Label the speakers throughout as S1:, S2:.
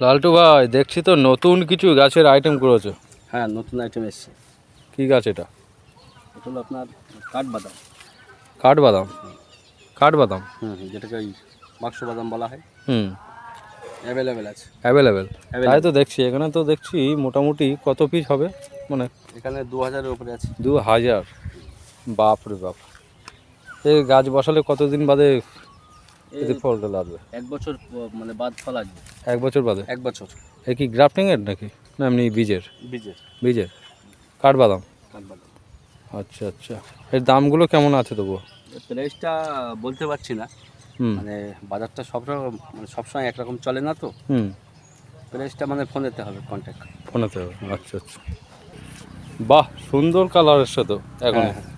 S1: লালটু ভাই দেখছি তো নতুন কিছু গাছের আইটেম করেছ।
S2: হ্যাঁ নতুন আইটেম এসছে।
S1: কী গাছ এটা?
S2: এটা হলো আপনার কাঠবাদাম।
S1: কাঠবাদাম? কাঠবাদাম?
S2: হুম যেটাকে ওই বাক্স বাদাম বলা হয়।
S1: হুম।
S2: অ্যাভেলেবেল আছে।
S1: অ্যাভেলেবেল। তাই তো দেখছি এখানে তো দেখছি মোটামুটি কত পিস হবে? মানে
S2: এখানে দু হাজারের উপরে আছে।
S1: দু হাজার? বাপ রে বাপ। এই গাছ বসালে কতদিন বাদে এতে ফলটা লাগবে
S2: এক বছর মানে বাদ ফল আসবে।
S1: এক বছর বাদে?
S2: এক বছর।
S1: এ কি গ্রাফটিংয়ের নাকি? না এমনি বীজের?
S2: বীজের।
S1: বীজের? কাঠবাদাম?
S2: কাঠবাদাম।
S1: আচ্ছা আচ্ছা। এর দামগুলো কেমন আছে তবুও?
S2: প্রাইসটা বলতে পারছি না। মানে বাজারটা সব রকম মানে সবসময় একরকম চলে না তো?
S1: হুম।
S2: প্রাইসটা মানে ফোনেতে হবে কন্ট্যাক্ট
S1: ফোনেতে হবে। আচ্ছা আচ্ছা। বাহ সুন্দর কালার এসছে তো এখন।
S2: হ্যাঁ।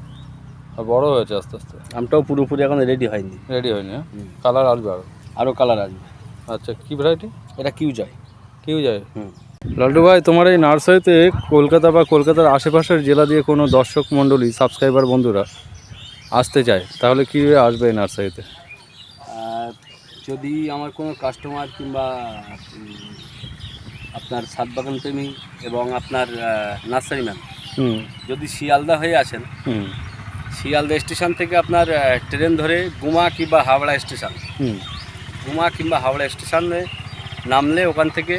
S1: আর বড় হয়েছে আস্তে আস্তে।
S2: আমটাও পুরোপুরি এখন রেডি হয়নি।
S1: রেডি হয়নি হ্যাঁ? কালার আসবে আরও
S2: আরও কালার আসবে।
S1: আচ্ছা কী ভ্যারাইটি
S2: এটা কিউ যায়
S1: কেউ যায়
S2: হুম।
S1: লাল্টু ভাই তোমার এই নার্সারিতে কলকাতা বা কলকাতার আশেপাশের জেলা দিয়ে কোনো দর্শক মণ্ডলী সাবস্ক্রাইবার বন্ধুরা আসতে চায় তাহলে কীভাবে আসবে এই নার্সারিতে?
S2: যদি আমার কোনো কাস্টমার কিংবা আপনার সাত বাগান প্রেমী এবং আপনার নার্সারি ম্যান
S1: হুম।
S2: যদি শিয়ালদা হয়ে আসেন
S1: হুম।
S2: শিয়ালদা স্টেশন থেকে আপনার ট্রেন ধরে গুমা কিংবা হাওড়া স্টেশন। গুমা কিংবা হাওড়া স্টেশনে নামলে ওখান থেকে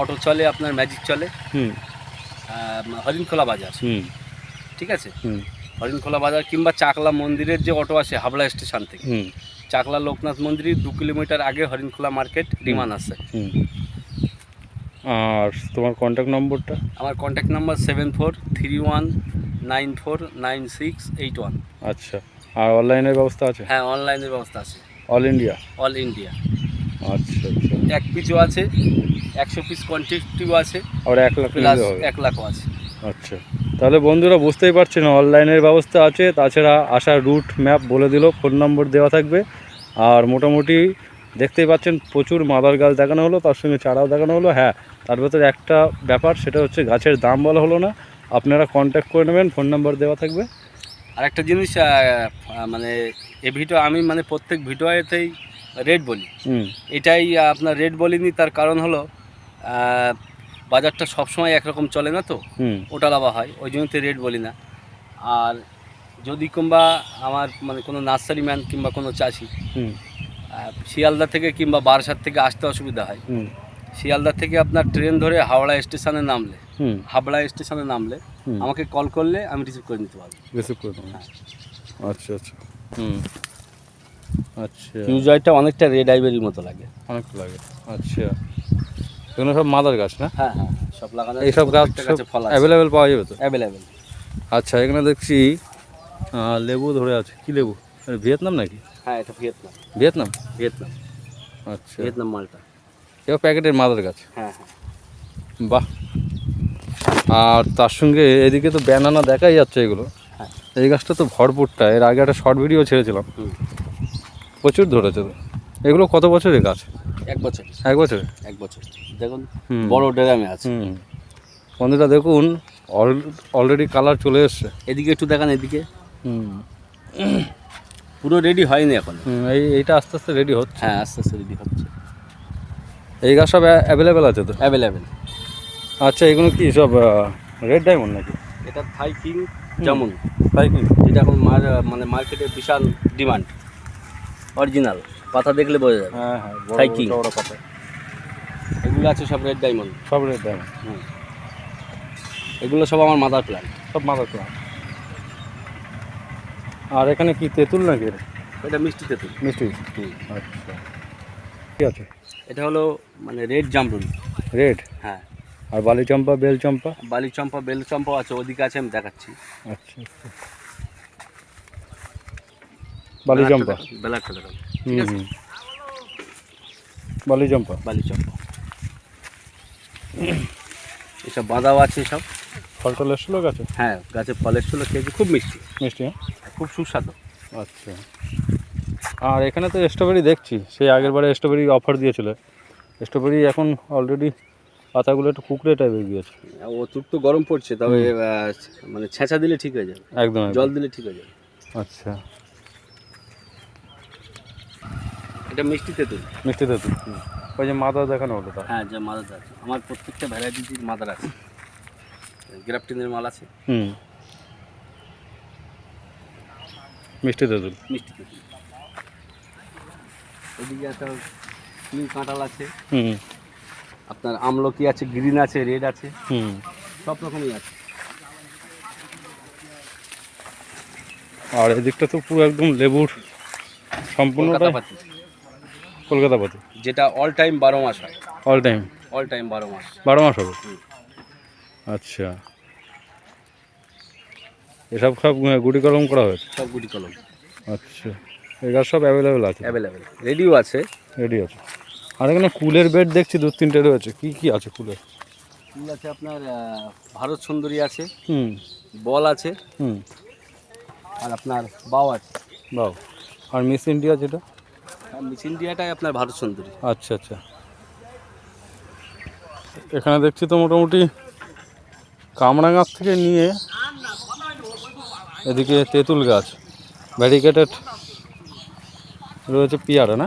S2: অটো চলে আপনার ম্যাজিক চলে। হরিণখোলা বাজার।
S1: হুম।
S2: ঠিক আছে?
S1: হুম।
S2: হরিণখোলা বাজার কিংবা চাকলা মন্দিরের যে অটো আছে হাবড়া স্টেশন থেকে। চাকলা লোকনাথ মন্দির দু কিলোমিটার আগে হরিণখোলা মার্কেট ডিমান আছে।
S1: আর তোমার কন্ট্যাক্ট নম্বরটা
S2: আমার contact number seven four three one nine four nine six eight one.
S1: আচ্ছা। আর অনলাইনের ব্যবস্থা আছে?
S2: হ্যাঁ অনলাইনের ব্যবস্থা আছে।
S1: All India?
S2: All India.
S1: আচ্ছা আচ্ছা।
S2: এক পিসও আছে একশো পিস কোয়ান্টিটিও আছে
S1: আর এক লাখ
S2: প্লাস এক লাখও আছে।
S1: আচ্ছা। তাহলে বন্ধুরা বুঝতেই পারছেন অনলাইনের ব্যবস্থা আছে তাছাড়া আসার রুট ম্যাপ বলে দিল ফোন নম্বর দেওয়া থাকবে। আর মোটামুটি দেখতেই পাচ্ছেন প্রচুর মাদার গাছ দেখানো হলো তার সঙ্গে চারাও দেখানো হলো। হ্যাঁ তার ভেতরে একটা ব্যাপার সেটা হচ্ছে গাছের দাম বলা হলো না। আপনারা কন্ট্যাক্ট করে নেবেন ফোন নাম্বার দেওয়া থাকবে।
S2: আর একটা জিনিস মানে এ ভিডিও আমি মানে প্রত্যেক ভিডিওতেই রেড বলি। এটাই আপনার রেড বলিনি তার কারণ হলো বাজারটা সবসময় একরকম চলে না তো? ওটা লাভা হয় ওই জন্য তো রেট বলি না। আর যদি কিংবা আমার মানে কোনো নার্সারি ম্যান কিংবা কোনো চাষি শিয়ালদা থেকে কিংবা বারাসাত থেকে আসতে অসুবিধা হয়। শিয়ালদা থেকে আপনার ট্রেন ধরে হাওড়া স্টেশনে নামলে
S1: হুম।
S2: হাবড়া স্টেশনে নামলে আমাকে কল করলে আমি রিসিভ করে নিতে পারব।
S1: রিসিভ করে দেবো। আচ্ছা আচ্ছা। হুম। আচ্ছা।
S2: কিউজয়টা অনেকটা রেড আইভেরির মতো লাগে।
S1: অনেক লাগে। আচ্ছা। এগুলো সব মাদার গাছ না?
S2: হ্যাঁ হ্যাঁ সব লাগানো
S1: এইসব গাছ
S2: গাছে ফল আছে।
S1: অ্যাভেলেবেল পাওয়া যাবে তো?
S2: অ্যাভেলেবেল
S1: আচ্ছা এখানে দেখছি লেবু ধরে আছে। কি লেবু? ভিয়েতনাম নাকি?
S2: হ্যাঁ এটা ভিয়েতনাম।
S1: ভিয়েতনাম?
S2: ভিয়েতনাম।
S1: আচ্ছা।
S2: ভিয়েতনাম মালটা।
S1: এও প্যাকেটের মাদার গাছ।
S2: হ্যাঁ হ্যাঁ।
S1: বাহ। আর তার সঙ্গে এদিকে তো ব্যানানা দেখাই যাচ্ছে এগুলো।
S2: হ্যাঁ।
S1: এই গাছটা তো ভরপুরটা। এর আগে একটা শর্ট ভিডিও ছেড়েছিলাম। প্রচুর ধরেছে। তো এগুলো কত বছরের গাছ?
S2: এক বছর।
S1: এক বছরে?
S2: এক বছর। দেখুন বড় ড্রামে আছে।
S1: বন্ধুরা দেখুন অলরেডি কালার চলে এসছে।
S2: এদিকে একটু দেখান এদিকে।
S1: হুম।
S2: পুরো রেডি হয়নি এখন।
S1: এই এইটা আস্তে আস্তে রেডি হচ্ছে।
S2: হ্যাঁ আস্তে আস্তে রেডি হচ্ছে।
S1: এই গাছ সব অ্যাভেলেবেল আছে তো?
S2: অ্যাভেলেবেল
S1: আচ্ছা এগুলো কি সব রেড ডায়মন্ড নাকি?
S2: এটা থাই কিং যেমন
S1: তাই কি
S2: যেটা এখন মার- মানে মার্কেটে বিশাল ডিমান্ড অরিজিনাল পাতা দেখলে বোঝা যাবে।
S1: হ্যাঁ হ্যাঁ
S2: Thai
S1: বড় পাতা।
S2: এগুলো আছে সব রেড ডায়মন্ড
S1: সব রেড ডায়মন্ড
S2: এগুলো সব আমার মাদার প্ল্যান
S1: সব মাদার প্লান্ট আর এখানে কি তেঁতুল নাকি? এটা?
S2: এটা মিষ্টি তেঁতুল।
S1: মিষ্টি। আচ্ছা। কি আছে?
S2: এটা হলো মানে রেড জামরুল।
S1: রেড?
S2: হ্যাঁ।
S1: আর বালি চম্পা বেল চম্পা
S2: বালি চম্পা বেল চম্পা আছে ওদিকে আছে আমি দেখাচ্ছি।
S1: আচ্ছা আচ্ছা। বালি চম্পা
S2: বেলারটা দেখান
S1: হুম
S2: ঠিক আছে?
S1: বালি চম্পা
S2: বালি চম্পা এসব বাঁধাও আছে সব।
S1: ফল টল এসেছিল গাছে?
S2: হ্যাঁ গাছে ফলের ছিল খেয়েছি খুব মিষ্টি।
S1: মিষ্টি হ্যাঁ?
S2: খুব সুস্বাদু।
S1: আচ্ছা। আর এখানে তো স্ট্রবেরি দেখছি। সেই আগের বারে স্ট্রবেরি অফার দিয়েছিল। স্ট্রবেরি এখন অলরেডি পাতাগুলো একটু কুকড়ে টাইপের গিয়েছে।
S2: ওষুধ তো গরম পড়ছে তবে মানে ছেঁচা দিলে ঠিক হয়ে যাবে।
S1: একদম।
S2: জল দিলে ঠিক হয়ে যাবে।
S1: আচ্ছা।
S2: এটা মিষ্টি তেঁতুল।
S1: মিষ্টি তেঁতুল? ওই যে মাদা দেখানো হলো
S2: হ্যাঁ যে মাদার আছে আমার প্রত্যেকটা ভ্যারাইটির মাদার আছে। গ্রাফটিনের মাল আছে।
S1: হুম। মিষ্টি তেঁতুল?
S2: মিষ্টি তেঁতুল। এদিকে একটা পিঙ্ক কাঁঠাল আছে।
S1: হুম।
S2: আপনার আমলকি আছে গ্রিন আছে রেড আছে।
S1: হুম।
S2: সব রকমই আছে।
S1: আর এদিকটা তো পুরো একদম লেবুর সম্পূর্ণটা
S2: কলকাতা পাতি। যেটা অল টাইম বারো মাস হয়।
S1: অল টাইম
S2: অল টাইম বারো মাস।
S1: বারো মাস হবে। আচ্ছা। এসব সব গুটি কলম করা হয়েছে?
S2: সব গুটি কলম।
S1: আচ্ছা। এগুলো সব অ্যাভেলেবেল আছে।
S2: অ্যাভেলেবেল রেডিও আছে।
S1: রেডি আছে। আর এখানে কুলের বেড দেখছি দু তিনটে রয়েছে। কি কি আছে কুলের?
S2: ফুল আছে আপনার ভারত সুন্দরী আছে।
S1: হুম।
S2: বল আছে।
S1: হুম।
S2: আর আপনার বাও আছে।
S1: বাও। আর মিস ইন্ডিয়া যেটা?
S2: আর মিস ইন্ডিয়াটাই আপনার ভারত সুন্দরী।
S1: আচ্ছা আচ্ছা। এখানে দেখছি তো মোটামুটি কামরাঙার থেকে নিয়ে এদিকে তেঁতুল গাছ ভ্যারিকেটেড রয়েছে পেয়ারা না?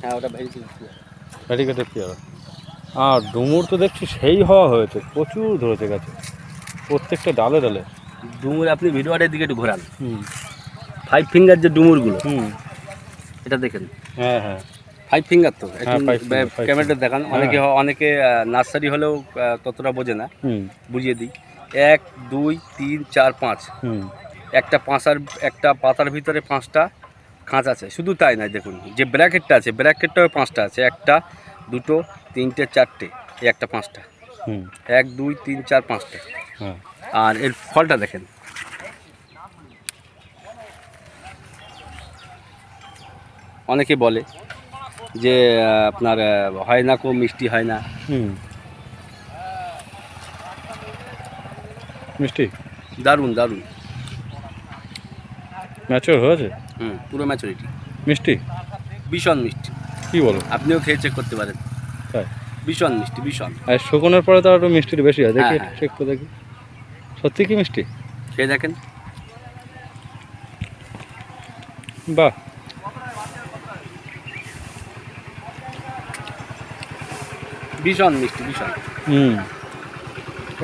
S2: হ্যাঁ ওটা ভেরি
S1: ভ্যারিকেটেড পেয়ারা। আর ডুমুর তো দেখছি সেই হওয়া হয়েছে প্রচুর ধরেছে গাছে। প্রত্যেকটা ডালে ডালে।
S2: ডুমুর আপনি ভিডিওটার দিকে একটু ঘোরান।
S1: হুম।
S2: ফাইভ ফিঙ্গার যে ডুমুরগুলো
S1: হুম।
S2: এটা দেখেন।
S1: হ্যাঁ হ্যাঁ।
S2: ফাইভ ফিঙ্গার তো ক্যামেরাটা দেখান।
S1: হ্যাঁ।
S2: অনেকে অনেকে নার্সারি হলেও ততটা বোঝে না।
S1: হুম।
S2: বুঝিয়ে দিই। এক দুই তিন চার পাঁচ।
S1: হুম।
S2: একটা পাঁচার একটা পাতার ভিতরে পাঁচটা খাঁচ আছে শুধু তাই নয় দেখুন যে ব্র্যাকেটটা আছে ব্র্যাকেটটাও পাঁচটা আছে একটা দুটো তিনটে চারটে এই একটা পাঁচটা।
S1: হুম।
S2: এক দুই তিন চার পাঁচটা।
S1: হ্যাঁ।
S2: আর এর ফলটা দেখেন। অনেকে বলে যে আপনার হয় না কো মিষ্টি হয় না।
S1: হুম। মিষ্টি?
S2: দারুণ দারুণ।
S1: ম্যাচিওর হয়েছে?
S2: হুম। পুরো ম্যাচুরিটি
S1: মিষ্টি?
S2: ভীষণ মিষ্টি।
S1: কি বলো?
S2: আপনিও খেয়ে চেক করতে পারেন।
S1: তাই?
S2: ভীষণ মিষ্টি ভীষণ।
S1: আর শুকনোর পরে তো একটু মিষ্টির বেশি হয়। দেখি
S2: হ্যাঁ, হ্যাঁ।
S1: চেক করে দেখি। সত্যি কি মিষ্টি?
S2: খেয়ে দেখেন।
S1: বাহ।
S2: ভীষণ মিষ্টি ভীষণ।
S1: হুম।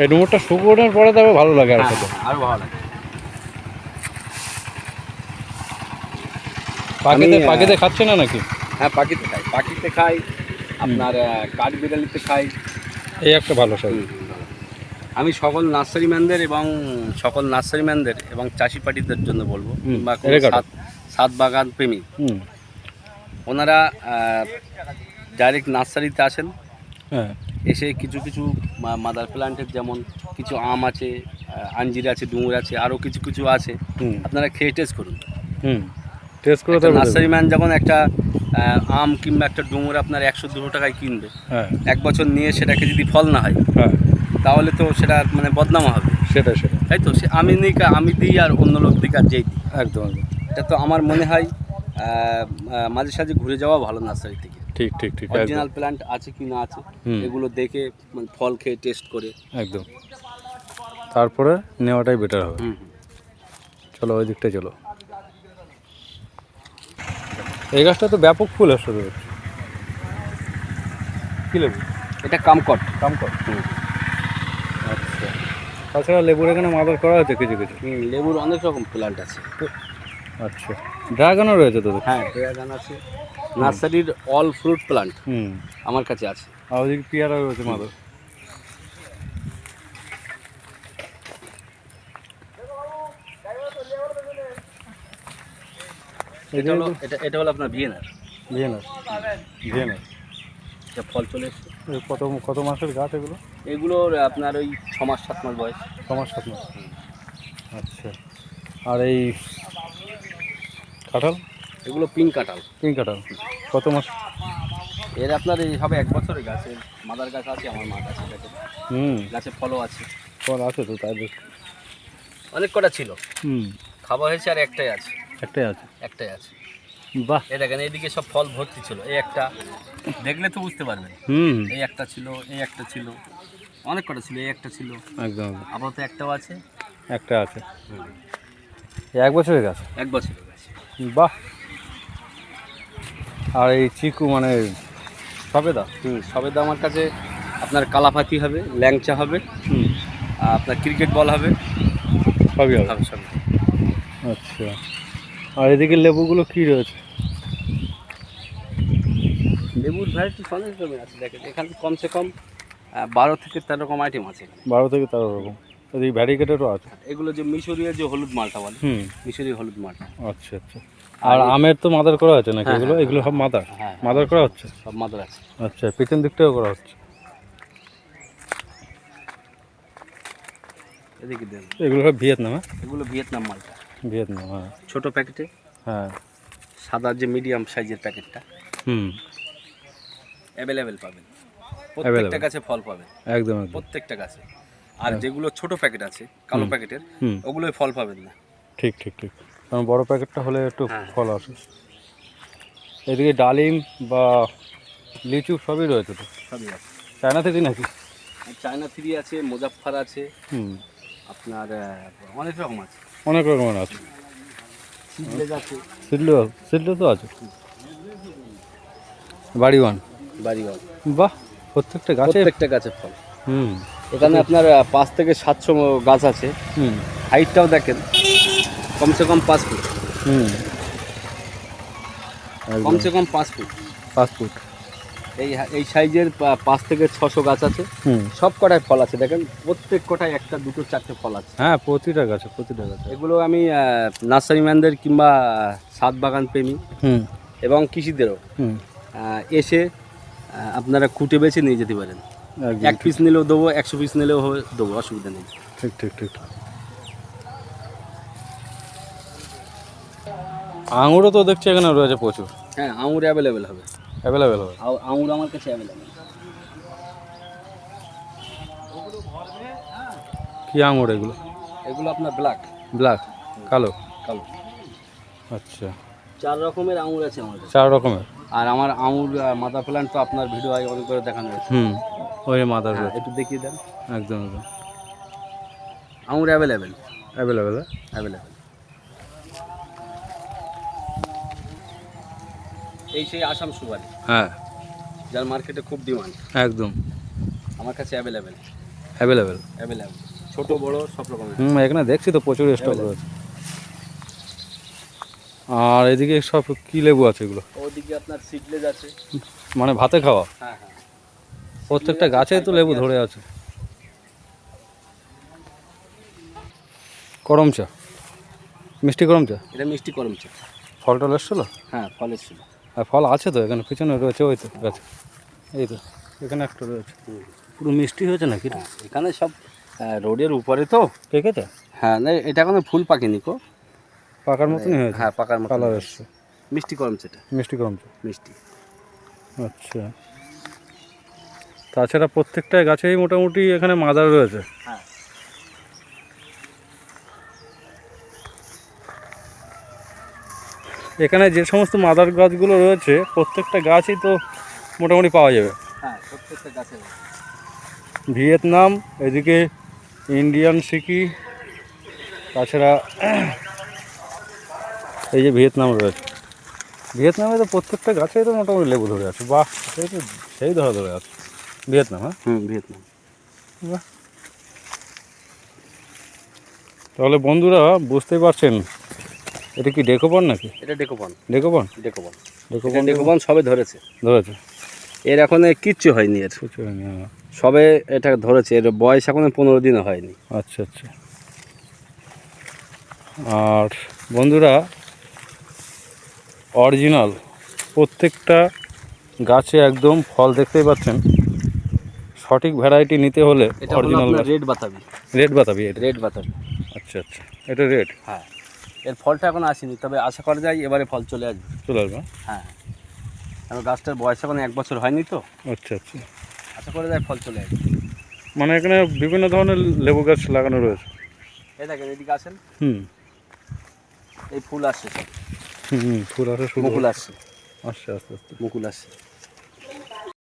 S1: এই ডুমুরটা শুকনোর পরে তবে ভালো লাগে আর
S2: হ্যাঁ, আরও ভালো লাগে।
S1: পাখিতে পাখিতে খাচ্ছে না নাকি?
S2: হ্যাঁ পাখিতে খাই। পাখিতে খাই আপনার কাঠ বিড়ালিতে খাই।
S1: এই একটা ভালো সাইজ।
S2: আমি সকল নার্সারি ম্যানদের এবং সকল নার্সারি ম্যানদের এবং চাষি পাটিদের জন্য বলব কিংবা
S1: কাটো।
S2: সাত সাত বাগান প্রেমী।
S1: হুম।
S2: ওনারা ডাইরেক্ট নার্সারিতে আসেন।
S1: হ্যাঁ।
S2: এসে কিছু কিছু মাদার প্ল্যান্টের যেমন কিছু আম আছে আঞ্জির আছে ডুমুর আছে আরও কিছু কিছু আছে। আপনারা খেয়ে টেস্ট করুন।
S1: হুম। টেস্ট করে
S2: নার্সারি ম্যান যখন একটা আম কিংবা একটা ডুমুর আপনার একশো দুশো টাকায় কিনবে
S1: হ্যাঁ।
S2: এক বছর নিয়ে সেটাকে যদি ফল না হয়
S1: হ্যাঁ।
S2: তাহলে তো সেটা মানে বদনামা হবে।
S1: সেটা সেটা
S2: তাই তো? সে আমি নিই আমি দিই আর অন্য লোক দিক আর যেই দিই
S1: একদম একদম।
S2: এটা তো আমার মনে হয় মাঝে সাঝে ঘুরে যাওয়া ভালো নার্সারি থেকে।
S1: ঠিক ঠিক ঠিক
S2: অরিজিনাল প্ল্যান্ট আছে কি না আছে। এগুলো দেখে মানে ফল খেয়ে টেস্ট করে।
S1: একদম। তারপরে নেওয়াটাই বেটার হবে। চলো ওই দিকটা চলো। এই গাছটা তো ব্যাপক ফুল আসছে তো কী লেবু?
S2: এটা কামকট।
S1: কাম কর আচ্ছা। তাছাড়া লেবুর এখানে মাদার করা হয়েছে কিছু কিছু?
S2: হুম, লেবুর অনেক রকম প্ল্যান্ট আছে।
S1: আচ্ছা। ড্রাগনও রয়েছে তোদের?
S2: হ্যাঁ ড্রাগন আছে। নার্সারির অল ফ্রুট প্ল্যান্ট
S1: হুম।
S2: আমার কাছে আছে।
S1: আর ওদিকে পেয়ারা রয়েছে মাদার।
S2: এটা হলো এটা এটা হলো আপনার ভিয়েনার
S1: ভিয়েনার ভিয়েনার
S2: এটা ফল চলে এসছে।
S1: কত কত মাসের গাছ এগুলো?
S2: এগুলোর আপনার ওই ছ মাস সাত মাস বয়স।
S1: ছ মাস সাত মাস। আচ্ছা। আর এই কাঁঠাল?
S2: এগুলো পিঙ্ক কাঁঠাল।
S1: পিঙ্ক কাঁঠাল। কত মাস?
S2: এর আপনার এই হবে এক বছরের গাছের মাদার গাছ আছে আমার মা গাছে দেখেন
S1: হুম।
S2: গাছে ফলও আছে।
S1: ফল আছে তো তাই
S2: অনেক কটা ছিল।
S1: হুম।
S2: খাওয়া হয়েছে আর একটাই আছে।
S1: একটাই আছে।
S2: একটাই আছে।
S1: বাহ।
S2: এই দেখেন এইদিকে সব ফল ভর্তি ছিল। এই একটা দেখলে তো বুঝতে পারবেন।
S1: হুম
S2: এই একটা ছিল এই একটা ছিল অনেক কটা ছিল এই একটা ছিল।
S1: একদম।
S2: আপাতত একটাও আছে।
S1: একটা আছে। এক বছরের গাছ?
S2: এক বছরের গাছ।
S1: বাহ। আর এই চিকু মানে সবেদা?
S2: হুম সবেদা আমার কাছে আপনার কালাপাতি হবে ল্যাংচা হবে
S1: হুম।
S2: আর আপনার ক্রিকেট বল হবে।
S1: সবই হবে।
S2: হবে সবই।
S1: আচ্ছা। আর এদিকে লেবুগুলো কি রয়েছে?
S2: লেবুর ভ্যারাইটি অনেক রকমের আছে। দেখেন এখানে কমসে কম বারো থেকে তেরো রকম আইটেম আছে
S1: বারো থেকে তেরো রকম। এদিকে ভ্যারিকেটেরও আছে।
S2: এগুলো যে মিশরীয় যে হলুদ মালটা বলে
S1: হুম।
S2: মিশরীয় হলুদ মালটা।
S1: আচ্ছা আচ্ছা। আর আমের তো মাদার করা আছে নাকি
S2: হ্যাঁ,
S1: এগুলো?
S2: হ্যাঁ,
S1: এগুলো সব মাদার
S2: হ্যাঁ
S1: মাদার করা হচ্ছে?
S2: সব মাদার আছে।
S1: আচ্ছা পিছন দিকটাও করা হচ্ছে।
S2: এদিকে দেন।
S1: এগুলো সব ভিয়েতনাম
S2: এগুলো ভিয়েতনাম মালটা।
S1: ভিয়েতনাম হ্যাঁ।
S2: ছোট প্যাকেটে
S1: হ্যাঁ।
S2: সাদা যে মিডিয়াম সাইজের প্যাকেটটা
S1: হুম।
S2: অ্যাভেলেবেল পাবেন। প্রত্যেকটা গাছে ফল পাবেন।
S1: একদম
S2: প্রত্যেকটা গাছে। আর যেগুলো ছোট প্যাকেট আছে কালো প্যাকেটের ওগুলোই ফল পাবেন না।
S1: ঠিক ঠিক ঠিক। কারণ বড় প্যাকেটটা হলে একটু
S2: হ্যাঁ।
S1: ফল আসে। এদিকে ডালিম বা লিচু সবই রয়েছে তো?
S2: সবই আছে।
S1: চায়না থেকে নাকি?
S2: চায়না থ্রি আছে মুজাফফার আছে।
S1: হুম।
S2: আপনার অনেক রকম আছে।
S1: অনেক রকমের আছে। সিডলো সিডলো তো আছে। বাড়ি ওয়ান
S2: বাড়িওয়াল
S1: বাহ প্রত্যেকটা গাছে?
S2: প্রত্যেকটা গাছে ফল।
S1: হুম।
S2: এখানে আপনার পাঁচ থেকে সাতশো গাছ আছে।
S1: হুম।
S2: হাইটটাও দেখেন কমসে কম পাঁচ ফুট।
S1: হুম।
S2: কমসে কম পাঁচ ফুট।
S1: পাঁচ ফুট।
S2: এই এই সাইজের পাঁচ থেকে ছশো গাছ আছে। সব কটায় ফল আছে। দেখেন প্রত্যেক কটায় একটা দুটো চারটে ফল আছে।
S1: হ্যাঁ প্রতিটা গাছে প্রতিটা গাছে
S2: এগুলো আমি নার্সারি ম্যানদের কিংবা ছাদ বাগান প্রেমী
S1: হুম।
S2: এবং কৃষিদেরও। এসে আপনারা খুঁটে বেছে নিয়ে যেতে পারেন। এক পিস নিলেও দেবো একশো পিস নিলেও হবে- দেবো অসুবিধা নেই।
S1: ঠিক ঠিক ঠিক। আঙুরও তো দেখছি এখানে রয়েছে প্রচুর।
S2: হ্যাঁ আঙুর অ্যাভেলেবেল হবে।
S1: অ্যাভেলেবেল হবে।
S2: আঙুর আমার কাছে অ্যাভেলেবেল
S1: কি আঙুর এগুলো?
S2: এগুলো আপনার ব্ল্যাক
S1: ব্ল্যাক কালো?
S2: কালো।
S1: আচ্ছা।
S2: চার রকমের আঙুর আছে আমার
S1: চার রকমের?
S2: আর আমার আঙুর মাথা প্ল্যান্ট তো আপনার ভিডিও আগে অনেক করে দেখানো হয়েছে।
S1: হুম ওই মাদার রয়েছে
S2: একটু দেখিয়ে দেন।
S1: একদম একদম।
S2: আঙুর অ্যাভেলেবেল
S1: অ্যাভেলেবেল
S2: অ্যাভেলেবেল এই সেই আসাম সুপারি।
S1: হ্যাঁ।
S2: যার মার্কেটে খুব ডিমান্ড
S1: একদম।
S2: আমার কাছে অ্যাভেলেবেল
S1: অ্যাভেলেবেল
S2: অ্যাভেলেবেল ছোট বড় সব রকমের।
S1: হুম এখানে দেখছি তো প্রচুর স্টক রয়েছে। আর এদিকে সব কি লেবু আছে এগুলো?
S2: ওদিকে আপনার সিডলেজ আছে।
S1: মানে ভাতে খাওয়া?
S2: হ্যাঁ হ্যাঁ।
S1: প্রত্যেকটা গাছে তো লেবু ধরে আছে। করম চা মিষ্টি করম চা
S2: এটা মিষ্টি করম চা
S1: ফল টল এসছিল?
S2: হ্যাঁ ফলের ছিল
S1: আর ফল আছে তো এখানে পিছনে রয়েছে ওই তো গাছে। এই তো এখানে একটা রয়েছে। পুরো মিষ্টি হয়েছে নাকি
S2: হ্যাঁ এখানে সব রোডের উপরে তো।
S1: পেকেছে?
S2: হ্যাঁ না এটা কোনো ফুল পাকেনি কো।
S1: পাকার মতনই হয়েছে?
S2: হ্যাঁ পাকার মতো
S1: কালার এসছে।
S2: মিষ্টি করম চাটা
S1: মিষ্টি করম
S2: মিষ্টি।
S1: আচ্ছা। তাছাড়া প্রত্যেকটা গাছেই মোটামুটি এখানে মাদার রয়েছে।
S2: হ্যাঁ।
S1: এখানে যে সমস্ত মাদার গাছগুলো রয়েছে প্রত্যেকটা গাছই তো মোটামুটি পাওয়া যাবে।
S2: হ্যাঁ প্রত্যেকটা গাছে
S1: ভিয়েতনাম এদিকে ইন্ডিয়ান সিকি তাছাড়া এই যে ভিয়েতনাম রয়েছে। ভিয়েতনামে তো প্রত্যেকটা গাছেই তো মোটামুটি লেবু ধরে আছে। বাহ সেই তো সেই ধরে ধরে আছে। ভিয়েতনাম হ্যাঁ?
S2: হুম ভিয়েতনাম।
S1: বাহ। তাহলে বন্ধুরা বুঝতেই পারছেন এটা কি ডেকোবন নাকি?
S2: এটা ডেকোবন।
S1: ডেকোবন?
S2: ডেকোবন।
S1: ডেকোবন
S2: ডেকোবন সবে ধরেছে।
S1: ধরেছে।
S2: এর এখন কিচ্ছু হয়নি এর।
S1: কিছু হয়নি, হ্যাঁ।
S2: সবে এটা ধরেছে। এর বয়স এখন পনেরো দিনও হয়নি।
S1: আচ্ছা আচ্ছা। আর বন্ধুরা অরিজিনাল প্রত্যেকটা গাছে একদম ফল দেখতেই পাচ্ছেন। সঠিক ভ্যারাইটি নিতে হলে অরিজিনাল
S2: রেড বাতাবি।
S1: রেড বাতাবি
S2: রেড বাতাবি।
S1: আচ্ছা আচ্ছা। এটা রেড?
S2: হ্যাঁ। এর ফলটা এখন আসেনি তবে আশা করা যায় এবারে ফল চলে আসবে।
S1: চলে আসবে? হ্যাঁ?
S2: কারণ গাছটার বয়স এখন এক বছর হয়নি তো।
S1: আচ্ছা আচ্ছা।
S2: আশা করা যায় ফল চলে আসবে।
S1: মানে এখানে বিভিন্ন ধরনের লেবু গাছ লাগানো রয়েছে?
S2: এই দেখেন এদিকে আসেন।
S1: হুম।
S2: এই ফুল আসছে সব।
S1: হুম ফুল আসা শুরু
S2: মুকুল আসছে।
S1: আসছে আস্তে আস্তে
S2: মুকুল আসছে।